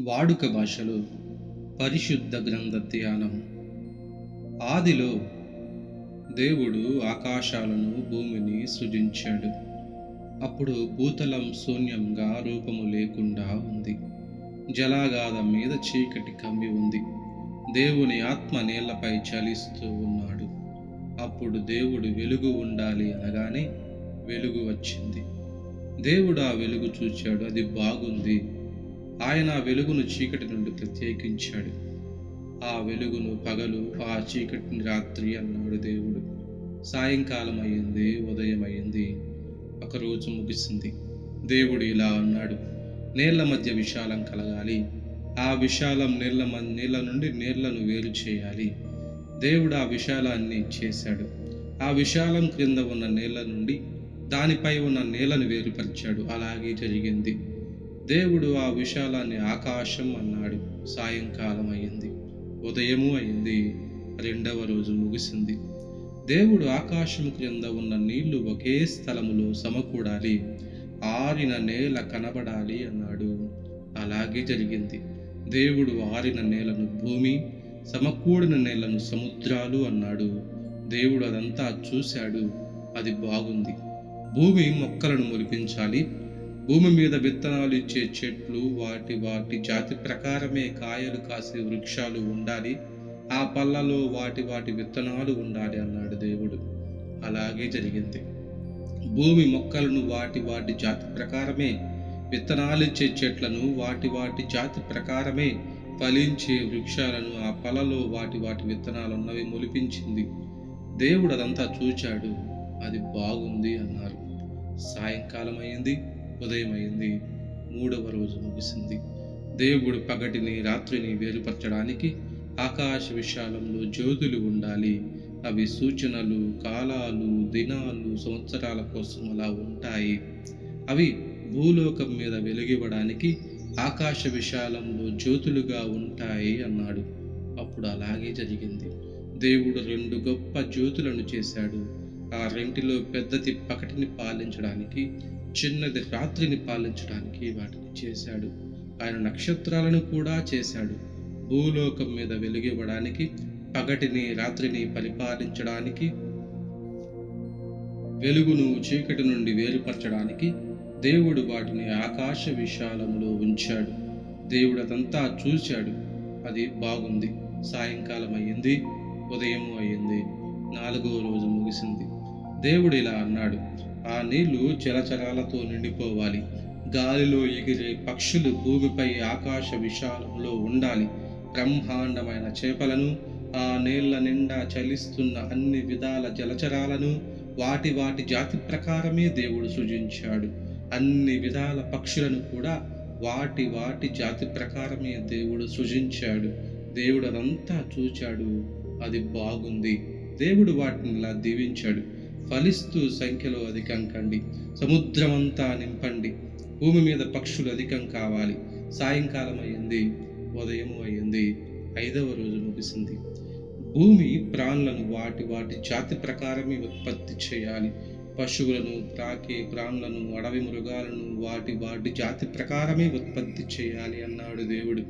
వాడుక భాషలో పరిశుద్ధ గ్రంథ ధ్యానం. ఆదిలో దేవుడు ఆకాశాలను భూమిని సృజించాడు. అప్పుడు భూతలం శూన్యంగా రూపము లేకుండా ఉంది. జలాగాధం మీద చీకటి కమ్మి ఉంది. దేవుని ఆత్మ నేలపై చలిస్తూ ఉన్నాడు. అప్పుడు దేవుడు వెలుగు ఉండాలి అనగానే వెలుగు వచ్చింది. దేవుడు ఆ వెలుగు చూచాడు. అది బాగుంది. ఆయన ఆ వెలుగును చీకటి నుండి ప్రత్యేకించాడు. ఆ వెలుగును పగలు ఆ చీకటిని రాత్రి అన్నాడు దేవుడు. సాయంకాలం అయింది ఉదయం అయింది ఒక రోజు ముగిసింది. దేవుడు ఇలా అన్నాడు నీళ్ళ మధ్య విశాలం కలగాలి. ఆ విశాలం నీళ్ళ మ నుండి నీళ్ళను వేరు చేయాలి. దేవుడు ఆ విశాలాన్ని చేశాడు. ఆ విశాలం క్రింద ఉన్న నీళ్ళ నుండి దానిపై ఉన్న నీళ్ళను వేరుపరిచాడు. అలాగే జరిగింది. దేవుడు ఆ విశాలాన్ని ఆకాశం అన్నాడు. సాయంకాలం అయింది ఉదయము అయింది రెండవ రోజు ముగిసింది. దేవుడు ఆకాశం క్రింద ఉన్న నీళ్ళు ఒకే స్థలములో సమకూడాలి. ఆరిన నేల కనబడాలి అన్నాడు. అలాగే జరిగింది. దేవుడు ఆరిన నేలను భూమి సమకూడిన నేలను సముద్రాలు అన్నాడు. దేవుడు అదంతా చూశాడు. అది బాగుంది. భూమి మొక్కలను మొలిపించాలి భూమి మీద విత్తనాలు ఇచ్చే చెట్లు వాటి వాటి జాతి ప్రకారమే కాయలు కాసే వృక్షాలు ఉండాలి. ఆ పళ్ళలో వాటి వాటి విత్తనాలు ఉండాలి అన్నాడు దేవుడు. అలాగే జరిగింది. భూమి మొక్కలను వాటి వాటి జాతి ప్రకారమే విత్తనాలిచ్చే చెట్లను వాటి వాటి జాతి ప్రకారమే ఫలించే వృక్షాలను ఆ పలలో వాటి వాటి విత్తనాలు ఉన్నవి మొలిపించింది. దేవుడు అదంతా చూచాడు. అది బాగుంది అన్నారు. సాయంకాలం అయింది. ఉదయం అయింది మూడవ రోజు ముగిసింది. దేవుడు పగటిని రాత్రిని వేరుపరచడానికి ఆకాశ విశాలంలో జ్యోతులు ఉండాలి. అవి సూచనలు కాలాలు దినాలు సంవత్సరాల కోసం అలా ఉంటాయి. అవి భూలోకం మీద వెలుగివ్వడానికి ఆకాశ విశాలంలో జ్యోతులుగా ఉంటాయి అన్నాడు. అప్పుడు అలాగే జరిగింది. దేవుడు రెండు గొప్ప జ్యోతులను చేశాడు. ఆ రెంటిలో పెద్దది పకటిని పాలించడానికి చిన్నది రాత్రిని పాలించడానికి వాటిని చేశాడు. ఆయన నక్షత్రాలను కూడా చేశాడు. భూలోకం మీద వెలుగివ్వడానికి పగటిని రాత్రిని పరిపాలించడానికి వెలుగును చీకటి నుండి వేరుపరచడానికి దేవుడు వాటిని ఆకాశ విశాలములో ఉంచాడు. దేవుడు అదంతా చూశాడు. అది బాగుంది. సాయంకాలం అయ్యింది. ఉదయము అయ్యింది. నాలుగో రోజు ముగిసింది. దేవుడు ఇలా అన్నాడు ఆ నీళ్ళు చలచలాలతో నిండిపోవాలి. గాలిలో ఎగిరే పక్షులు భూమిపై ఆకాశ విశాలంలో ఉండాలి. బ్రహ్మాండమైన చేపలను ఆ నీళ్ళ నిండా చలిస్తున్న అన్ని విధాల జలచరాలను వాటి వాటి జాతి ప్రకారమే దేవుడు సృజించాడు. అన్ని విధాల పక్షులను కూడా వాటి వాటి జాతి ప్రకారమే దేవుడు సృజించాడు. దేవుడు అదంతా చూచాడు. అది బాగుంది. దేవుడు వాటిని ఇలా దీవించాడు. ఫలిస్తూ సంఖ్యలో అధికం కండి. సముద్రమంతా నింపండి. భూమి మీద పక్షులు అధికం కావాలి. సాయంకాలం అయ్యింది. ఉదయము అయ్యింది. ఐదవ రోజు ముగిసింది. భూమి ప్రాణులను వాటి వాటి జాతి ప్రకారమే ఉత్పత్తి చేయాలి. పశువులను ప్రాకే ప్రాణులను అడవి మృగాలను వాటి వాటి జాతి ప్రకారమే ఉత్పత్తి చేయాలి అన్నాడు దేవుడు.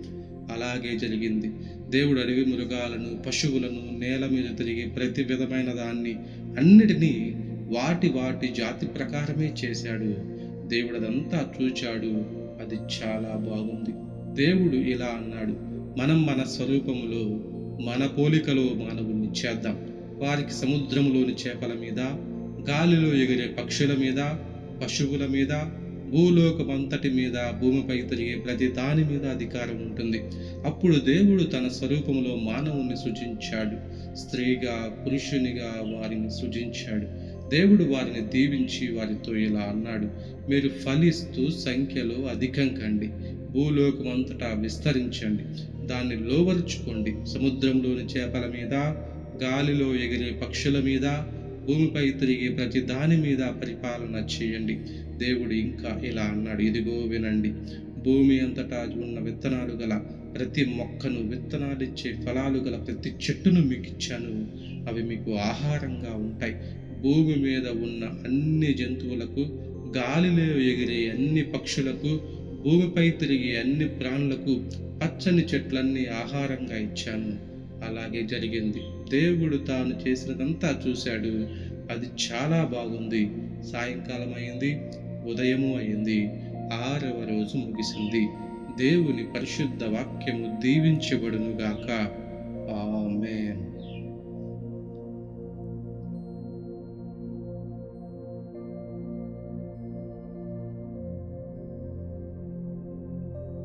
అలాగే జరిగింది. దేవుడు అడవి మృగాలను పశువులను నేల మీద తిరిగి ప్రతి విధమైన దాన్ని అన్నిటినీ వాటి వాటి జాతి ప్రకారమే చేశాడు. దేవుడు అదంతా చూచాడు. అది చాలా బాగుంది. దేవుడు ఇలా అన్నాడు. మనం మన స్వరూపములో మన పోలికలో మానవుణ్ణి చేద్దాం. వారికి సముద్రములోని చేపల మీద గాలిలో ఎగిరే పక్షుల మీద పశువుల మీద భూలోకమంతటి మీద భూమిపై తిరిగే ప్రతి దాని మీద అధికారం ఉంటుంది. అప్పుడు దేవుడు తన స్వరూపంలో మానవుని సృజించాడు. స్త్రీగా పురుషునిగా వారిని సృజించాడు. దేవుడు వారిని దీవించి వారితో ఇలా అన్నాడు మీరు ఫలిస్తూ సంఖ్యలో అధికం కండి. భూలోకమంతటా విస్తరించండి. దాన్ని లోవరుచుకోండి. సముద్రంలోని చేపల మీద గాలిలో ఎగిరే పక్షుల మీద భూమిపై తిరిగే ప్రతి దాని మీద పరిపాలన చేయండి. దేవుడు ఇంకా ఇలా అన్నాడు. ఇదిగో వినండి. భూమి అంతటా ఉన్న విత్తనాలు గల ప్రతి మొక్కను విత్తనాలిచ్చే ఫలాలు గల ప్రతి చెట్టును మీకు ఇచ్చాను. అవి మీకు ఆహారంగా ఉంటాయి. భూమి మీద ఉన్న అన్ని జంతువులకు గాలిలో ఎగిరే అన్ని పక్షులకు భూమిపై తిరిగే అన్ని ప్రాణులకు పచ్చని చెట్లన్నీ ఆహారంగా ఇచ్చాను. అలాగే జరిగింది. దేవుడు తాను చేసినదంతా చూశాడు. అది చాలా బాగుంది. సాయంకాలం అయింది. ఉదయము అయింది. ఆరవ రోజు ముగిసింది. దేవుని పరిశుద్ధ వాక్యము దీవించబడునుగాక. ఆమెన్.